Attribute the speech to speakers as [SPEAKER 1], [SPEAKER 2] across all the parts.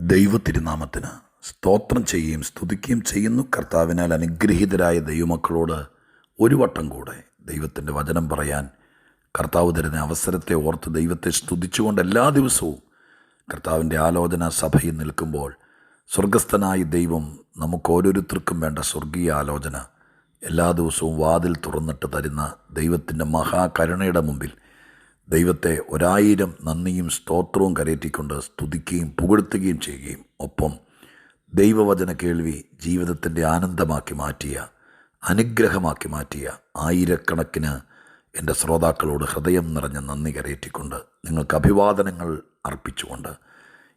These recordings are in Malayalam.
[SPEAKER 1] ദൈവത്തിരുനാമത്തിന് സ്തോത്രം ചെയ്യുകയും സ്തുതിക്കുകയും ചെയ്യുന്നു. കർത്താവിനാൽ അനുഗ്രഹീതരായ ദൈവമക്കളോട് ഒരു വട്ടം കൂടെ ദൈവത്തിന്റെ വചനം പറയാൻ കർത്താവ് തരുന്ന അവസരത്തെ ഓർത്ത് ദൈവത്തെ സ്തുതിച്ചുകൊണ്ട് എല്ലാ ദിവസവും കർത്താവിന്റെ ആലോചന സഭയിൽ നിൽക്കുമ്പോൾ സ്വർഗസ്ഥനായ ദൈവം നമുക്ക് ഓരോരുത്തർക്കും വേണ്ട സ്വർഗീയ ആലോചന എല്ലാ ദിവസവും വാതിൽ തുറന്നിട്ട് തരുന്ന ദൈവത്തിന്റെ മഹാകരുണയുടെ മുമ്പിൽ ദൈവത്തെ ഒരായിരം നന്ദിയും സ്തോത്രവും കരയറ്റിക്കൊണ്ട് സ്തുതിക്കുകയും പുകഴ്ത്തുകയും ചെയ്യുകയും ഒപ്പം ദൈവവചന കേൾവി ജീവിതത്തിന്റെ ആനന്ദമാക്കി മാറ്റിയ അനുഗ്രഹമാക്കി മാറ്റിയ ആയിരക്കണക്കിന് എന്റെ ശ്രോതാക്കളോട് ഹൃദയം നിറഞ്ഞ നന്ദി കരയറ്റിക്കൊണ്ട് നിങ്ങൾക്ക് അഭിവാദനങ്ങൾ അർപ്പിച്ചുകൊണ്ട്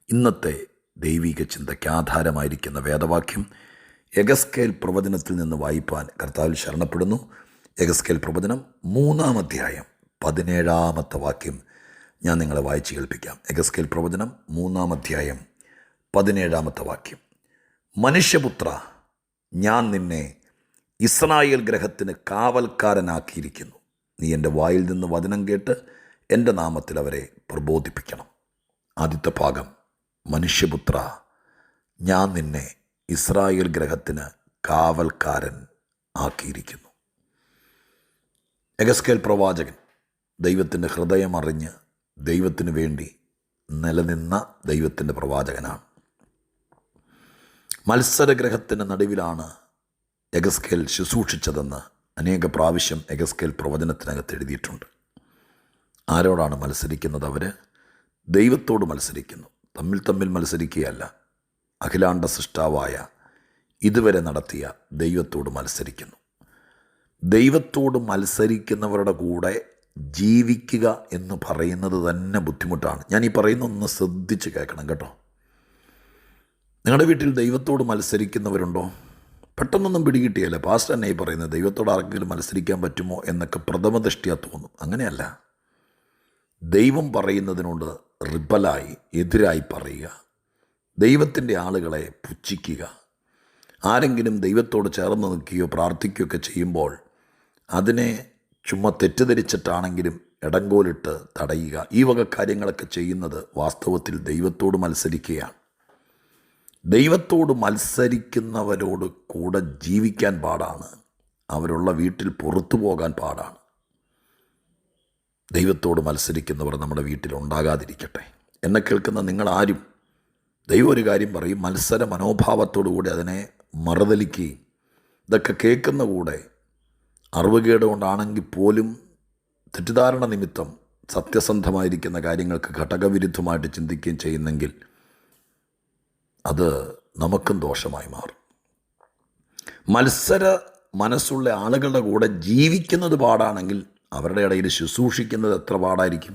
[SPEAKER 1] ഇന്നത്തെ ദൈവിക ചിന്തയ്ക്ക് ആധാരമായിരിക്കുന്ന വേദവാക്യം എഗസ്കേൽ പ്രവചനത്തിൽ നിന്ന് വായിപ്പാൻ കർത്താവിൽ ശരണപ്പെടുന്നു. എഗസ്കേൽ പ്രവചനം മൂന്നാം അധ്യായം. പതിനേഴാമത്തെ വാക്യം ഞാൻ നിങ്ങളെ വായിച്ച് കേൾപ്പിക്കാം. എഗസ്കേൽ പ്രവചനം മൂന്നാം അധ്യായം പതിനേഴാമത്തെ വാക്യം. മനുഷ്യപുത്ര ഞാൻ നിന്നെ ഇസ്രായേൽ ഗ്രഹത്തിന് കാവൽക്കാരനാക്കിയിരിക്കുന്നു. നീ എന്റെ വായിൽ നിന്ന് വചനം കേട്ട് എന്റെ നാമത്തിൽ അവരെ പ്രബോധിപ്പിക്കണം. ആദ്യത്തെ ഭാഗം. മനുഷ്യപുത്ര ഞാൻ നിന്നെ ഇസ്രായേൽ ഗ്രഹത്തിന് കാവൽക്കാരൻ ആക്കിയിരിക്കുന്നു. എഗസ്കേൽ പ്രവാചകൻ ദൈവത്തിന്റെ ഹൃദയമറിഞ്ഞ് ദൈവത്തിന് വേണ്ടി നിലനിന്ന ദൈവത്തിന്റെ പ്രവാചകനാണ്. മത്സരഗ്രഹത്തിന്റെ നടുവിലാണ് എഗസ്കേൽ ശുശ്രൂഷിച്ചതെന്ന് അനേക പ്രാവശ്യം എഗസ്കേൽ പ്രവചനത്തിനകത്ത് എഴുതിയിട്ടുണ്ട്. ആരോടാണ് മത്സരിക്കുന്നത് അവർ ദൈവത്തോട് മത്സരിക്കുന്നു. തമ്മിൽ തമ്മിൽ മത്സരിക്കുകയല്ല. അഖിലാണ്ട സൃഷ്ടാവായ ഇതുവരെ നടത്തിയ ദൈവത്തോട് മത്സരിക്കുന്നു. ദൈവത്തോട് മത്സരിക്കുന്നവരുടെ കൂടെ ജീവിക്കുക എന്ന് പറയുന്നത് തന്നെ ബുദ്ധിമുട്ടാണ്. ഞാൻ ഈ പറയുന്ന ഒന്ന് ശ്രദ്ധിച്ച് കേൾക്കണം കേട്ടോ. നിങ്ങളുടെ വീട്ടിൽ ദൈവത്തോട് മത്സരിക്കുന്നവരുണ്ടോ? പെട്ടെന്നൊന്നും പിടികിട്ടിയല്ല? പാസ്റ്റ് തന്നെ ഈ പറയുന്നത് ദൈവത്തോട് ആർക്കെങ്കിലും മത്സരിക്കാൻ പറ്റുമോ എന്നൊക്കെ പ്രഥമ ദൃഷ്ടിയാ തോന്നും അങ്ങനെയല്ല. ദൈവം പറയുന്നതിനോട് റിബലായി എതിരായി പറയുക. ദൈവത്തിന്റെ ആളുകളെ പുച്ഛിക്കുക. ആരെങ്കിലും ദൈവത്തോട് ചേർന്ന് നിൽക്കുകയോ പ്രാർത്ഥിക്കുകയൊക്കെ ചെയ്യുമ്പോൾ അതിനെ ചുമ്മാ തെറ്റിദ്ധരിച്ചിട്ടാണെങ്കിലും ഇടങ്കോലിട്ട് തടയുക. ഈ വക കാര്യങ്ങളൊക്കെ ചെയ്യുന്നത് വാസ്തവത്തിൽ ദൈവത്തോട് മത്സരിക്കുകയാണ്. ദൈവത്തോട് മത്സരിക്കുന്നവരോട് കൂടെ ജീവിക്കാൻ പാടാണ്. അവരുള്ള വീട്ടിൽ പുറത്തു പോകാൻ പാടാണ്. ദൈവത്തോട് മത്സരിക്കുന്നവർ നമ്മുടെ വീട്ടിൽ ഉണ്ടാകാതിരിക്കട്ടെ. എന്നെ കേൾക്കുന്ന നിങ്ങളാരും ദൈവം ഒരു കാര്യം പറയും മത്സര മനോഭാവത്തോടുകൂടി അതിനെ മറുതലിക്കുകയും ഇതൊക്കെ കേൾക്കുന്ന കൂടെ അറിവുകേട് കൊണ്ടാണെങ്കിൽ പോലും തെറ്റിദ്ധാരണ നിമിത്തം സത്യസന്ധമായിരിക്കുന്ന കാര്യങ്ങൾക്ക് ഘടകവിരുദ്ധമായിട്ട് ചിന്തിക്കുകയും ചെയ്യുന്നെങ്കിൽ അത് നമുക്കും ദോഷമായി മാറും. മത്സര മനസ്സുള്ള ആളുകളുടെ കൂടെ ജീവിക്കുന്നത് പാടാണെങ്കിൽ അവരുടെ ഇടയിൽ ശുശ്രൂഷിക്കുന്നത് എത്ര പാടായിരിക്കും?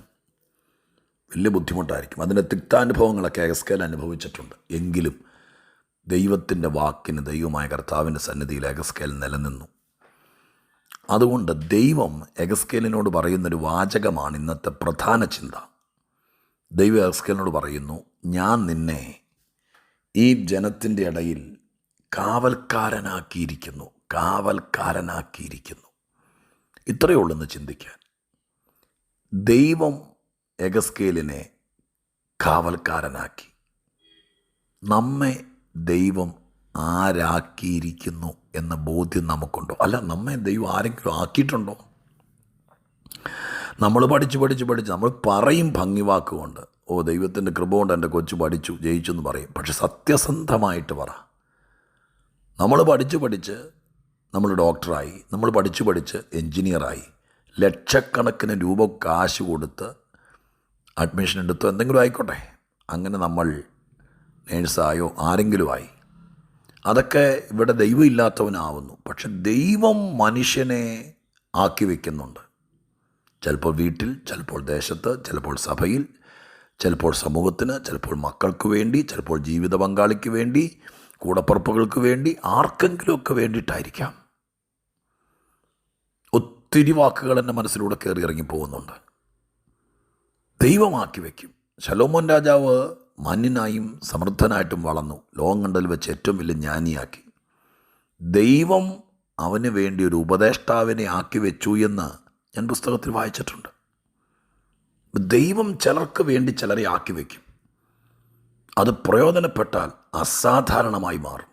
[SPEAKER 1] വലിയ ബുദ്ധിമുട്ടായിരിക്കും. അതിന്റെ തിക്താനുഭവങ്ങളൊക്കെ എഗസ്കേൽ അനുഭവിച്ചിട്ടുണ്ട്. എങ്കിലും ദൈവത്തിന്റെ വാക്കിന് ദൈവമായ കർത്താവിന്റെ സന്നിധിയിൽ എഗസ്കേൽ നിലനിന്നു. അതുകൊണ്ട് ദൈവം എഗസ്കേലിനോട് പറയുന്നൊരു വാചകമാണ് ഇന്നത്തെ പ്രധാന ചിന്ത. ദൈവം എഗസ്കേലിനോട് പറയുന്നു ഞാൻ നിന്നെ ഈ ജനത്തിന്റെ ഇടയിൽ കാവൽക്കാരനാക്കിയിരിക്കുന്നു കാവൽക്കാരനാക്കിയിരിക്കുന്നു. ഇത്രയേ ഉള്ളൂ എന്ന് ചിന്തിക്കാൻ. ദൈവം എഗസ്കേലിനെ കാവൽക്കാരനാക്കി. നമ്മെ ദൈവം ആരാക്കിയിരിക്കുന്നു എന്ന ബോധ്യം നമുക്കുണ്ടോ? അല്ല നമ്മെ ദൈവം ആരെങ്കിലും ആക്കിയിട്ടുണ്ടോ? നമ്മൾ പഠിച്ച് പഠിച്ച് പഠിച്ച്. നമ്മൾ പറയും ഭംഗി വാക്കുകൊണ്ട് ഓ ദൈവത്തിന്റെ കൃപ കൊണ്ട് എന്റെ കൊച്ചു പഠിച്ചു ജയിച്ചു എന്ന് പറയും. പക്ഷെ സത്യസന്ധമായിട്ട് പറ. നമ്മൾ പഠിച്ച് പഠിച്ച് നമ്മൾ ഡോക്ടറായി. നമ്മൾ പഠിച്ച് പഠിച്ച് എൻജിനീയറായി. ലക്ഷക്കണക്കിന് രൂപ കാശ് കൊടുത്ത് അഡ്മിഷൻ എടുത്തോ എന്തെങ്കിലും ആയിക്കോട്ടെ. അങ്ങനെ നമ്മൾ നേഴ്സായോ ആരെങ്കിലും ആയി. അതൊക്കെ ഇവിടെ ദൈവം ഇല്ലാത്തവനാവുന്നു പക്ഷെ ദൈവം മനുഷ്യനെ ആക്കി വയ്ക്കുന്നുണ്ട് ചിലപ്പോൾ വീട്ടിൽ ചിലപ്പോൾ ദേശത്ത് ചിലപ്പോൾ സഭയിൽ ചിലപ്പോൾ സമൂഹത്തിന് ചിലപ്പോൾ മക്കൾക്ക് വേണ്ടി ചിലപ്പോൾ ജീവിത പങ്കാളിക്ക് വേണ്ടി കൂടപ്പുറപ്പുകൾക്ക് വേണ്ടി ആർക്കെങ്കിലുമൊക്കെ വേണ്ടിയിട്ടായിരിക്കാം. ഒത്തിരി വാക്കുകൾ എന്റെ മനസ്സിലൂടെ കയറി ഇറങ്ങി പോകുന്നുണ്ട്. ദൈവമാക്കി വയ്ക്കും ശലോമോൻ രാജാവ് മാന്യനായും സമൃദ്ധനായിട്ടും വളർന്നു. ലോകം വെച്ച് ഏറ്റവും വലിയ ജ്ഞാനിയാക്കി. ദൈവം അവന് വേണ്ടി ഒരു ഉപദേഷ്ടാവിനെ ആക്കി വെച്ചു എന്ന് ഞാൻ പുസ്തകത്തിൽ വായിച്ചിട്ടുണ്ട്. ദൈവം ചിലർക്ക് വേണ്ടി ചിലരെ ആക്കി വയ്ക്കും അത് പ്രയോജനപ്പെട്ടാൽ അസാധാരണമായി മാറും.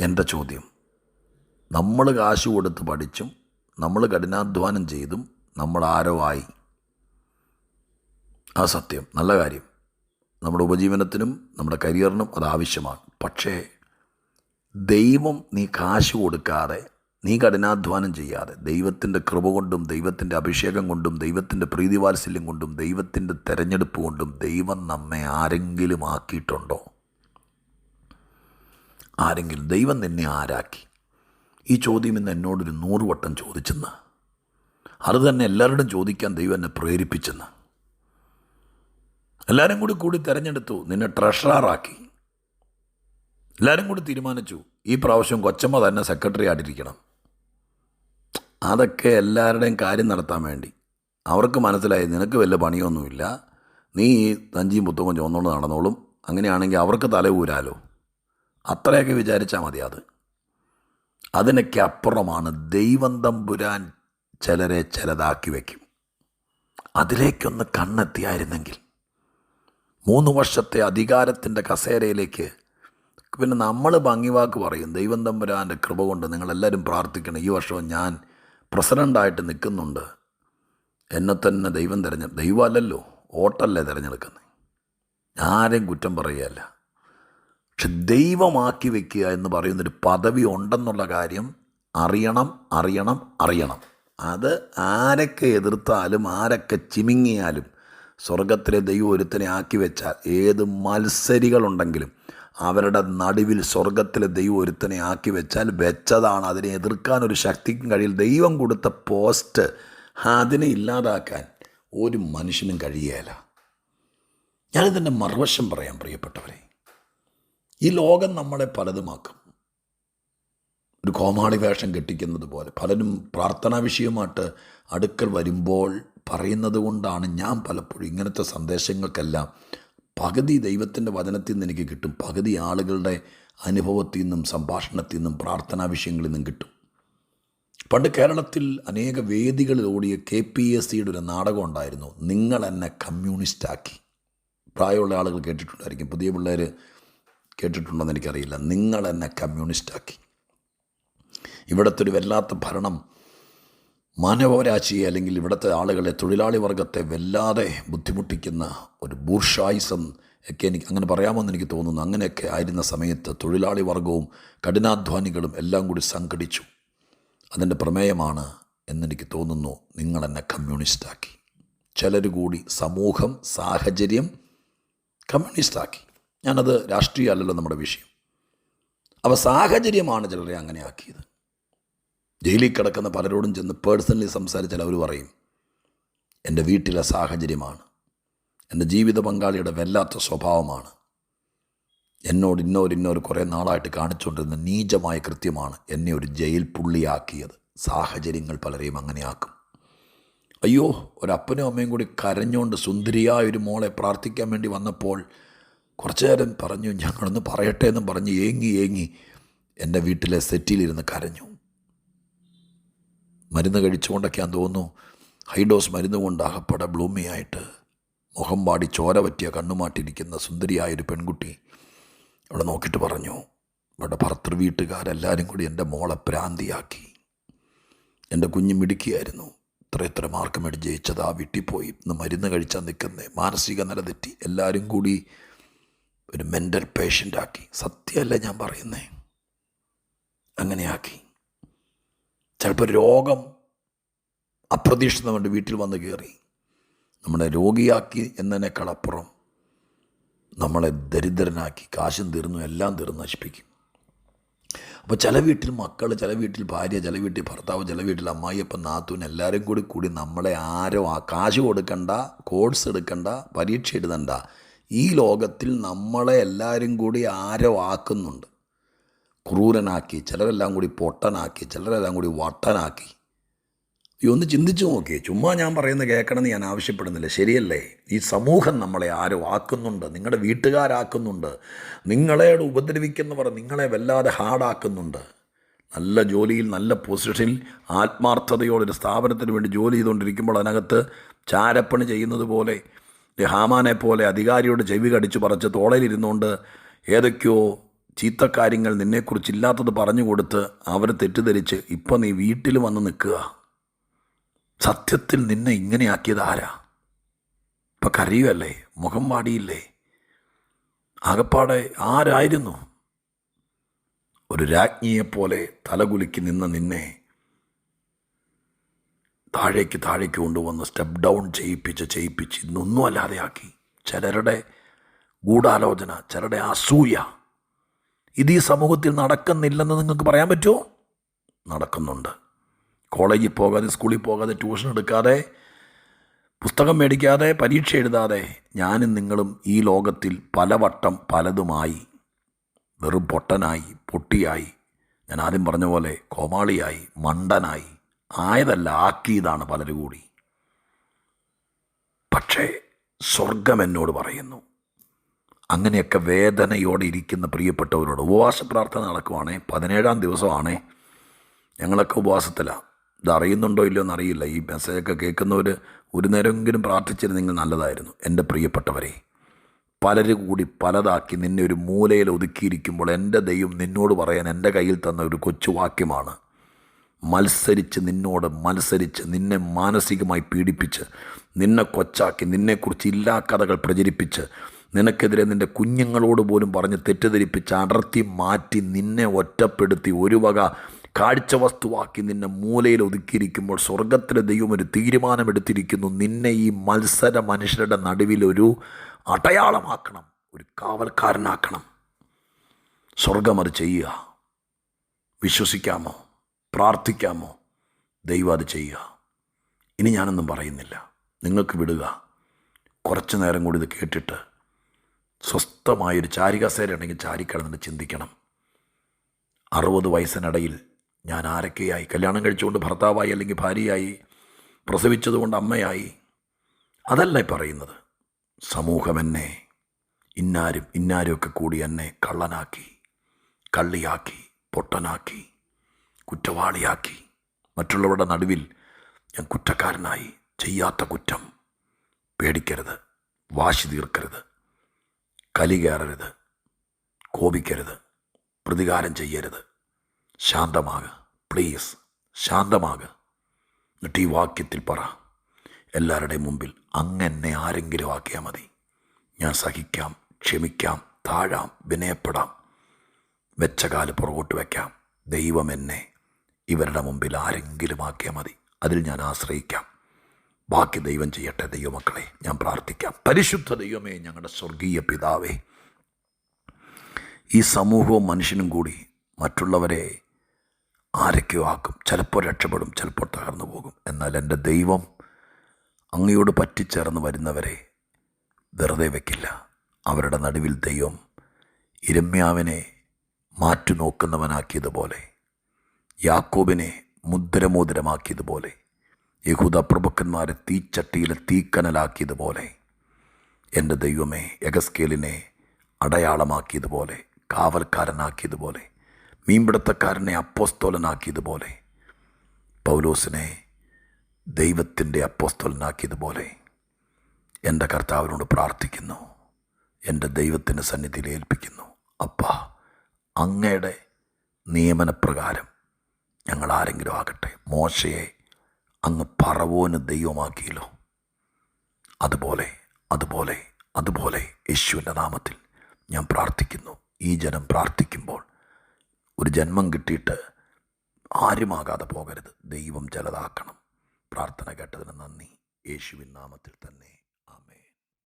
[SPEAKER 1] എന്റെ ചോദ്യം. നമ്മൾ കാശ് കൊടുത്ത് പഠിച്ചും നമ്മൾ കഠിനാധ്വാനം ചെയ്തും നമ്മൾ ആരോ ആയി? ആ സത്യം. നല്ല കാര്യം. നമ്മുടെ ഉപജീവനത്തിനും നമ്മുടെ കരിയറിനും അത് ആവശ്യമാണ്. പക്ഷേ ദൈവം നീ കാശ് കൊടുക്കാതെ നീ കഠിനാധ്വാനം ചെയ്യാതെ ദൈവത്തിന്റെ കൃപ കൊണ്ടും ദൈവത്തിന്റെ അഭിഷേകം കൊണ്ടും ദൈവത്തിന്റെ പ്രീതിവാത്സല്യം കൊണ്ടും ദൈവത്തിന്റെ തെരഞ്ഞെടുപ്പ് കൊണ്ടും ദൈവം നമ്മെ ആരെങ്കിലും ആക്കിയിട്ടുണ്ടോ? ആരെങ്കിലും ദൈവം നിന്നെ ആരാക്കി? ഈ ചോദ്യം ഇന്ന് എന്നോടൊരു നൂറ് വട്ടം ചോദിച്ചെന്ന്. അത് തന്നെ എല്ലാവരോടും ചോദിക്കാൻ ദൈവം എന്നെ പ്രേരിപ്പിച്ചെന്ന്. എല്ലാവരും കൂടി കൂടി തിരഞ്ഞെടുത്തു നിന്നെ ട്രഷറാക്കി എല്ലാവരും കൂടി തീരുമാനിച്ചു ഈ പ്രാവശ്യം കൊച്ചമ്മ തന്നെ സെക്രട്ടറി ആയിട്ടിരിക്കണം. അതൊക്കെ എല്ലാവരുടെയും കാര്യം നടത്താൻ വേണ്ടി. അവർക്ക് മനസ്സിലായി നിനക്ക് വല്ല പണിയൊന്നുമില്ല. നീ ഈ തഞ്ചിയും പുത്തവും ചുവന്നുകൊണ്ട് നടന്നോളും. അങ്ങനെയാണെങ്കിൽ അവർക്ക് തല ഊരാലോ. അത്രയൊക്കെ വിചാരിച്ചാൽ മതി അത്. അതിനൊക്കെ അപ്പുറമാണ് ദൈവം തമ്പുരാൻ ചിലരെ ചിലതാക്കി വയ്ക്കും. അതിലേക്കൊന്ന് കണ്ണെത്തിയായിരുന്നെങ്കിൽ മൂന്ന് വർഷത്തെ അധികാരത്തിന്റെ കസേരയിലേക്ക് പിന്നെ നമ്മൾ ഭംഗിവാക്ക് പറയും ദൈവം തമ്പുരാന്റെ കൃപ കൊണ്ട് നിങ്ങളെല്ലാവരും പ്രാർത്ഥിക്കണം. ഈ വർഷവും ഞാൻ പ്രസിഡന്റായിട്ട് നിൽക്കുന്നുണ്ട്. എന്നെ തന്നെ ദൈവം തിരഞ്ഞ ദൈവമല്ലല്ലോ വോട്ടല്ലേ തിരഞ്ഞെടുക്കുന്നത്. ആരെയും കുറ്റം പറയുകയല്ല. പക്ഷെ ദൈവമാക്കി വെക്കുക എന്ന് പറയുന്നൊരു പദവി ഉണ്ടെന്നുള്ള കാര്യം അറിയണം അറിയണം അറിയണം. അത് ആരൊക്കെ എതിർത്താലും ആരൊക്കെ ചിമിങ്ങിയാലും സ്വർഗത്തിലെ ദൈവം ഒരുത്തനെ ആക്കി വെച്ചാൽ ഏത് മത്സരികളുണ്ടെങ്കിലും അവരുടെ നടുവിൽ സ്വർഗത്തിലെ ദൈവം ഒരുത്തനെ ആക്കി വെച്ചാൽ വെച്ചതാണ്. അതിനെ എതിർക്കാൻ ഒരു ശക്തിക്കും കഴിയില്ല. ദൈവം കൊടുത്ത പോസ്റ്റ് അതിനെ ഇല്ലാതാക്കാൻ ഒരു മനുഷ്യനും കഴിയേല. ഞാനിതിന്റെ മറുവശം പറയാം പ്രിയപ്പെട്ടവരെ. ഈ ലോകം നമ്മളെ പലതുമാക്കും. ഒരു കോമാളി വേഷം കെട്ടിക്കുന്നത് പോലെ പലരും പ്രാർത്ഥനാ വിഷയമായിട്ട് അടുക്കൽ വരുമ്പോൾ പറയുന്നത് കൊണ്ടാണ് ഞാൻ പലപ്പോഴും ഇങ്ങനത്തെ സന്ദേശങ്ങൾക്കെല്ലാം പകുതി ദൈവത്തിന്റെ വചനത്തിൽ നിന്ന് എനിക്ക് കിട്ടും. പകുതി ആളുകളുടെ അനുഭവത്തിൽ നിന്നും സംഭാഷണത്തിൽ നിന്നും പ്രാർത്ഥനാ വിഷയങ്ങളിൽ നിന്നും കിട്ടും. പണ്ട് കേരളത്തിൽ അനേക വേദികളിൽ ഓടിയ കെ പി എസ് സിയുടെ ഒരു നാടകം ഉണ്ടായിരുന്നു. നിങ്ങൾ എന്നെ കമ്മ്യൂണിസ്റ്റാക്കി പ്രായമുള്ള ആളുകൾ കേട്ടിട്ടുണ്ടായിരിക്കും. പുതിയ പിള്ളേർ കേട്ടിട്ടുണ്ടെന്ന് എനിക്കറിയില്ല. നിങ്ങൾ എന്നെ കമ്മ്യൂണിസ്റ്റാക്കി ഇവിടുത്തെ ഒരു വല്ലാത്ത ഭരണം മാനവരാശിയെ അല്ലെങ്കിൽ ഇവിടുത്തെ ആളുകളെ തൊഴിലാളി വർഗത്തെ വല്ലാതെ ബുദ്ധിമുട്ടിക്കുന്ന ഒരു ബൂർഷായിസം ഒക്കെ എനിക്ക് അങ്ങനെ പറയാമെന്ന് എനിക്ക് തോന്നുന്നു. അങ്ങനെയൊക്കെ ആയിരുന്ന സമയത്ത് തൊഴിലാളി വർഗവും കഠിനാധ്വാനികളും എല്ലാം കൂടി സംഘടിച്ചു. അതിന്റെ പ്രമേയമാണ് എന്നെനിക്ക് തോന്നുന്നു നിങ്ങൾ എന്നെ കമ്മ്യൂണിസ്റ്റാക്കി ചിലർ കൂടി സമൂഹം സാഹചര്യം കമ്മ്യൂണിസ്റ്റാക്കി ഞാനത് രാഷ്ട്രീയ അല്ലല്ലോ നമ്മുടെ വിഷയം. അപ്പോൾ സാഹചര്യമാണ് ചിലരെ അങ്ങനെ ആക്കിയത്. ജയിലിൽ കിടക്കുന്ന പലരോടും ചെന്ന് പേഴ്സണലി സംസാരിച്ചാൽ അവർ പറയും എന്റെ വീട്ടിലെ സാഹചര്യമാണ്. എന്റെ ജീവിത പങ്കാളിയുടെ വല്ലാത്ത സ്വഭാവമാണ്. എന്നോട് ഇന്നോരിന്നോർ ഇന്നോര് കുറേ നാളായിട്ട് കാണിച്ചുകൊണ്ടിരുന്ന നീചമായ കൃത്യമാണ് എന്നെ ഒരു ജയിൽ പുള്ളിയാക്കിയത്. സാഹചര്യങ്ങൾ പലരെയും അങ്ങനെയാക്കും. അയ്യോ ഒരപ്പനും അമ്മയും കൂടി കരഞ്ഞുകൊണ്ട് സുന്ദരിയായ ഒരു മോളെ പ്രാർത്ഥിക്കാൻ വേണ്ടി വന്നപ്പോൾ കുറച്ചു നേരം പറഞ്ഞു ഞങ്ങളൊന്ന് പറയട്ടെ എന്നും പറഞ്ഞ് ഏങ്ങി ഏങ്ങി എന്റെ വീട്ടിലെ സെറ്റിലിരുന്ന് കരഞ്ഞു. മരുന്ന് കഴിച്ചുകൊണ്ടൊക്കെയാന്ന് തോന്നുന്നു. ഹൈഡോസ് മരുന്ന് കൊണ്ട് അകപ്പട ബ്ലൂമിയായിട്ട് മുഖം പാടി ചോര പറ്റിയ കണ്ണുമാട്ടിരിക്കുന്ന സുന്ദരിയായൊരു പെൺകുട്ടി അവിടെ നോക്കിയിട്ട് പറഞ്ഞു അവിടെ ഭർത്തൃ വീട്ടുകാരെല്ലാവരും കൂടി എന്റെ മോളെ പ്രാന്തിയാക്കി. എന്റെ കുഞ്ഞ് മിടുക്കിയായിരുന്നു. ഇത്ര ഇത്ര മാർക്ക് മേടിച്ച് ജയിച്ചതാ വിട്ടിപ്പോയി ഇന്ന് മരുന്ന് കഴിച്ചാൽ നിൽക്കുന്നേ. മാനസിക നില തെറ്റി. എല്ലാവരും കൂടി ഒരു മെന്റൽ പേഷ്യന്റാക്കി. സത്യമല്ല ഞാൻ പറയുന്നേ. അങ്ങനെയാക്കി. ചിലപ്പോൾ രോഗം അപ്രതീക്ഷിതമായിട്ട് വീട്ടിൽ വന്ന് കയറി. നമ്മളെ രോഗിയാക്കി എന്നതിനേക്കാളപ്പുറം നമ്മളെ ദരിദ്രനാക്കി കാശും തീർന്നു എല്ലാം തീർന്ന് നശിപ്പിക്കും. അപ്പോൾ ചില വീട്ടിൽ മക്കൾ ചില വീട്ടിൽ ഭാര്യ ചില വീട്ടിൽ ഭർത്താവ് ചില വീട്ടിൽ അമ്മായിയപ്പൻ നാത്തൂൻ എല്ലാവരും കൂടി കൂടി നമ്മളെ ആരോ ആ കാശ് കൊടുക്കണ്ട കോഴ്സ് എടുക്കണ്ട പരീക്ഷ എഴുതണ്ട. ഈ ലോകത്തിൽ നമ്മളെ എല്ലാവരും കൂടി ആരോ ആക്കുന്നുണ്ട്. ക്രൂരനാക്കി ചിലരെല്ലാം കൂടി പൊട്ടനാക്കി ചിലരെല്ലാം കൂടി വട്ടനാക്കി. ഈ ഒന്ന് ചിന്തിച്ചു നോക്കി. ചുമ്മാ ഞാൻ പറയുന്നത് കേൾക്കണമെന്ന് ഞാൻ ആവശ്യപ്പെടുന്നില്ല. ശരിയല്ലേ? ഈ സമൂഹം നമ്മളെ ആരോ ആക്കുന്നുണ്ട്. നിങ്ങളുടെ വീട്ടുകാരാക്കുന്നുണ്ട്. നിങ്ങളെ ഉപദ്രവിക്കുന്നവർ നിങ്ങളെ വല്ലാതെ ഹാർഡാക്കുന്നുണ്ട്. നല്ല ജോലിയിൽ നല്ല പൊസിഷനിൽ ആത്മാർത്ഥതയോടെ ഒരു സ്ഥാപനത്തിന് വേണ്ടി ജോലി ചെയ്തുകൊണ്ടിരിക്കുമ്പോൾ അതിനകത്ത് ചാരപ്പണി ചെയ്യുന്നത് പോലെ ഹാമാനെ പോലെ അധികാരിയോട് ചെവി കടിച്ചു പറിച്ച് തോളയിലിരുന്നുകൊണ്ട് ഏതൊക്കെയോ ചീത്തക്കാര്യങ്ങൾ നിന്നെക്കുറിച്ചില്ലാത്തത് പറഞ്ഞു കൊടുത്ത് അവർ തെറ്റിദ്ധരിച്ച് ഇപ്പം നീ വീട്ടിൽ വന്ന് നിൽക്കുക. സത്യത്തിൽ നിന്നെ ഇങ്ങനെയാക്കിയത് ആരാ? ഇപ്പം കരയുമല്ലേ മുഖം വാടിയില്ലേ? ആകപ്പാടെ ആരായിരുന്നു? ഒരു രാജ്ഞിയെപ്പോലെ തലകുലുക്കി നിന്ന നിന്നെ താഴേക്ക് താഴേക്ക് കൊണ്ടുവന്ന് സ്റ്റെപ്പ് ഡൗൺ ചെയ്യിപ്പിച്ച് ചെയ്യിപ്പിച്ച് ഇന്നൊന്നും അല്ലാതെയാക്കി. ചിലരുടെ ഗൂഢാലോചന ചിലരുടെ അസൂയ. ഇത് ഈ സമൂഹത്തിൽ നടക്കുന്നില്ലെന്ന് നിങ്ങൾക്ക് പറയാൻ പറ്റുമോ? നടക്കുന്നുണ്ട്. കോളേജിൽ പോകാതെ സ്കൂളിൽ പോകാതെ ട്യൂഷൻ എടുക്കാതെ പുസ്തകം മേടിക്കാതെ പരീക്ഷ എഴുതാതെ ഞാനും നിങ്ങളും ഈ ലോകത്തിൽ പലവട്ടം പലതുമായി വെറും പൊട്ടനായി പൊട്ടിയായി ഞാൻ ആദ്യം പറഞ്ഞ പോലെ കോമാളിയായി മണ്ടനായി ആയതല്ല ആക്കിയതാണ് പലരും കൂടി പക്ഷേ സ്വർഗം എന്നോട് പറയുന്നു. അങ്ങനെയൊക്കെ വേദനയോടെ ഇരിക്കുന്ന പ്രിയപ്പെട്ടവരോട് ഉപവാസ പ്രാർത്ഥന നടക്കുവാണേ. പതിനേഴാം ദിവസമാണേ. ഞങ്ങളൊക്കെ ഉപവാസത്തിലാണ് ഇത് അറിയുന്നുണ്ടോ ഇല്ലയോ എന്നറിയില്ല. ഈ മെസ്സേജൊക്കെ കേൾക്കുന്നവർ ഒരു നേരമെങ്കിലും പ്രാർത്ഥിച്ചിരുന്നെങ്കിൽ നല്ലതായിരുന്നു എന്റെ പ്രിയപ്പെട്ടവരെ. പലരും കൂടി പലതാക്കി നിന്നെ ഒരു മൂലയിൽ ഒതുക്കിയിരിക്കുമ്പോൾ എന്റെ ദൈവം നിന്നോട് പറയാൻ എന്റെ കയ്യിൽ തന്ന ഒരു കൊച്ചു വാക്യമാണ്. മത്സരിച്ച് നിന്നോട് മത്സരിച്ച് നിന്നെ മാനസികമായി പീഡിപ്പിച്ച് നിന്നെ കൊച്ചാക്കി നിന്നെക്കുറിച്ച് ഇല്ലാ കഥകൾ പ്രചരിപ്പിച്ച് നിനക്കെതിരെ നിന്റെ കുഞ്ഞുങ്ങളോട് പോലും പറഞ്ഞ് തെറ്റിദ്ധരിപ്പിച്ച് അടർത്തി മാറ്റി നിന്നെ ഒറ്റപ്പെടുത്തി ഒരു വക കാഴ്ച വസ്തുവാക്കി നിന്നെ മൂലയിൽ ഒതുക്കിയിരിക്കുമ്പോൾ സ്വർഗത്തിലെ ദൈവം ഒരു തീരുമാനമെടുത്തിരിക്കുന്നു. നിന്നെ ഈ മത്സര മനുഷ്യരുടെ നടുവിലൊരു അടയാളമാക്കണം ഒരു കാവൽക്കാരനാക്കണം. സ്വർഗം അത് ചെയ്യുക. വിശ്വസിക്കാമോ? പ്രാർത്ഥിക്കാമോ? ദൈവം അത് ചെയ്യുക. ഇനി ഞാനൊന്നും പറയുന്നില്ല. നിങ്ങൾക്ക് വിടുക. കുറച്ച് നേരം കൂടി ഇത് കേട്ടിട്ട് സ്വസ്ഥമായൊരു ചാരികസേര ഉണ്ടെങ്കിൽ ചാരിക്കിടന്നിട്ട് ചിന്തിക്കണം. അറുപത് വയസ്സിനിടയിൽ ഞാൻ ആരൊക്കെയായി? കല്യാണം കഴിച്ചുകൊണ്ട് ഭർത്താവായി അല്ലെങ്കിൽ ഭാര്യയായി? പ്രസവിച്ചതുകൊണ്ട് അമ്മയായി? അതല്ല പറയുന്നത്. സമൂഹം എന്നെ ഇന്നാരും ഇന്നാരുമൊക്കെ കൂടി എന്നെ കള്ളനാക്കി കള്ളിയാക്കി പൊട്ടനാക്കി കുറ്റവാളിയാക്കി. മറ്റുള്ളവരുടെ നടുവിൽ ഞാൻ കുറ്റക്കാരനായി. ചെയ്യാത്ത കുറ്റം. പേടിക്കരുത്. വാശി തീർക്കരുത്. കലി കയറരുത്. കോപിക്കരുത്. പ്രതികാരം ചെയ്യരുത്. ശാന്തമാക. പ്ലീസ് ശാന്തമാക. എന്നിട്ട് ഈ വാക്യത്തിൽ പറ. എല്ലാവരുടെയും മുമ്പിൽ അങ്ങനെ ആരെങ്കിലും ആക്കിയാൽ മതി. ഞാൻ സഹിക്കാം ക്ഷമിക്കാം താഴാം വിനയപ്പെടാം. വെച്ച കാൽ പുറകോട്ട് വയ്ക്കാം ദൈവം എന്നെ ഇവരുടെ മുമ്പിൽ ആരെങ്കിലും ആക്കിയാൽ മതി. അതിൽ ഞാൻ ആശ്രയിക്കാം. ബാക്കി ദൈവം ചെയ്യട്ടെ ദൈവമക്കളെ ഞാൻ പ്രാർത്ഥിക്കാം. പരിശുദ്ധ ദൈവമേ ഞങ്ങളുടെ സ്വർഗീയ പിതാവേ ഈ സമൂഹവും മനുഷ്യനും കൂടി മറ്റുള്ളവരെ ആരൊക്കെയോ ആക്കും. ചിലപ്പോൾ രക്ഷപ്പെടും ചിലപ്പോൾ തകർന്നു പോകും. എന്നാൽ എന്റെ ദൈവം അങ്ങയോട് പറ്റിച്ചേർന്ന് വരുന്നവരെ വെറുതെ വയ്ക്കില്ല അവരുടെ നടുവിൽ ദൈവം ഇരമ്യാവിനെ മാറ്റുനോക്കുന്നവനാക്കിയതുപോലെ യാക്കോബിനെ മുദ്രമോതിരമാക്കിയതുപോലെ യഹൂദ പ്രഭുക്കന്മാരെ തീച്ചട്ടിയിലെ തീക്കനലാക്കിയതുപോലെ എന്റെ ദൈവമേ എഗസ്കേലിനെ അടയാളമാക്കിയതുപോലെ കാവൽക്കാരനാക്കിയതുപോലെ മീൻപിടുത്തക്കാരനെ അപ്പോസ്തോലനാക്കിയതുപോലെ പൗലോസിനെ ദൈവത്തിന്റെ അപ്പോസ്തോലനാക്കിയതുപോലെ എന്റെ കർത്താവിനോട് പ്രാർത്ഥിക്കുന്നു എന്റെ ദൈവത്തിന്റെ സന്നിധിയിൽ ഏൽപ്പിക്കുന്നു. അപ്പ അങ്ങയുടെ നിയമനപ്രകാരം ഞങ്ങൾ ആരെങ്കിലും ആകട്ടെ മോശയെ അങ്ങ് പറവോന് ദൈവമാക്കിയല്ലോ. അതുപോലെ അതുപോലെ അതുപോലെ യേശുവിന്റെ നാമത്തിൽ ഞാൻ പ്രാർത്ഥിക്കുന്നു. ഈ ജനം പ്രാർത്ഥിക്കുമ്പോൾ ഒരു ജന്മം കിട്ടിയിട്ട് ആരുമാകാതെ പോകരുത്. ദൈവം ചിലതാക്കണം പ്രാർത്ഥന കേട്ടതിന് നന്ദി. യേശുവിൻ നാമത്തിൽ തന്നെ.